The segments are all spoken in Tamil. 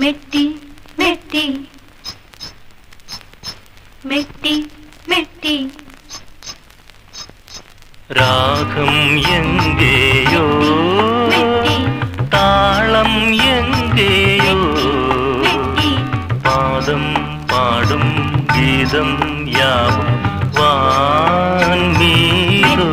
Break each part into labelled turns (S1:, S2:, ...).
S1: மெட்டி மெட்டி. மெட்டி மெட்டி.
S2: ராகம் எங்கேயோ? தாளம் எங்கேயோ? பாதம் பாடும் கீதம் யாவும் வான் மீது?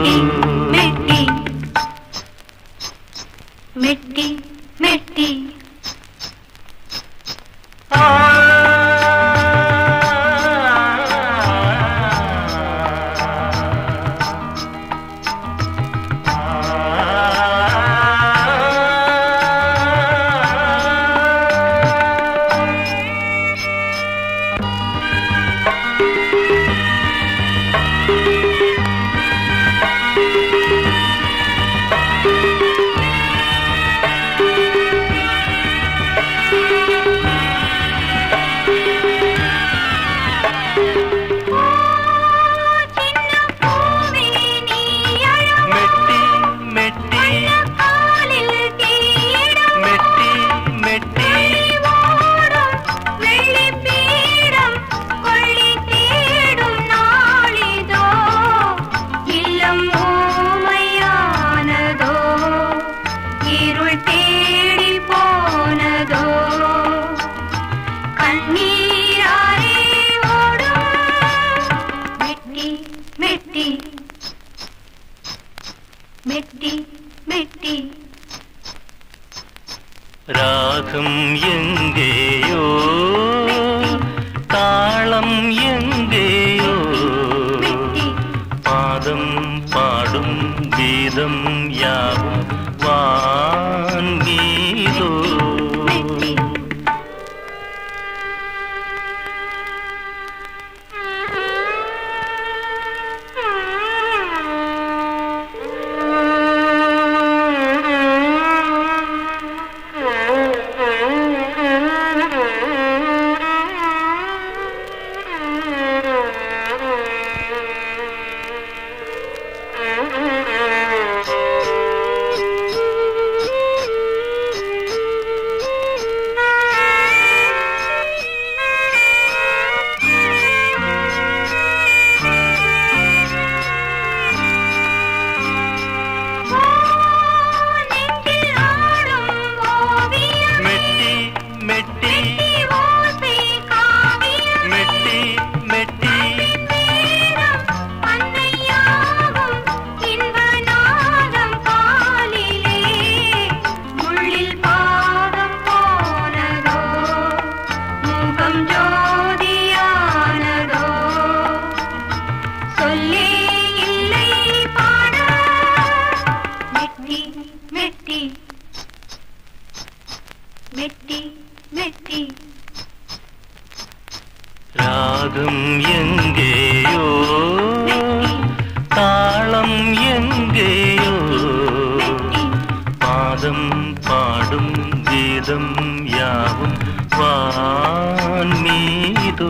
S1: இருள் தேடி போனதோ? கண்ணீராரே ஓடும் மெட்டி மெட்டி. மெட்டி மெட்டி.
S2: ராகம் எங்கேயோ? தாளம் எங்கேயோ? பாதம் பாடும் கீதம் யாவும் வான்
S1: மெட்டி
S2: மெட்டி மெட்டி. ராகம் எங்கேயோ? தாளம் எங்கேயோ? பாதம் பாடும் கீதம் யாவும் வான் மீதோ?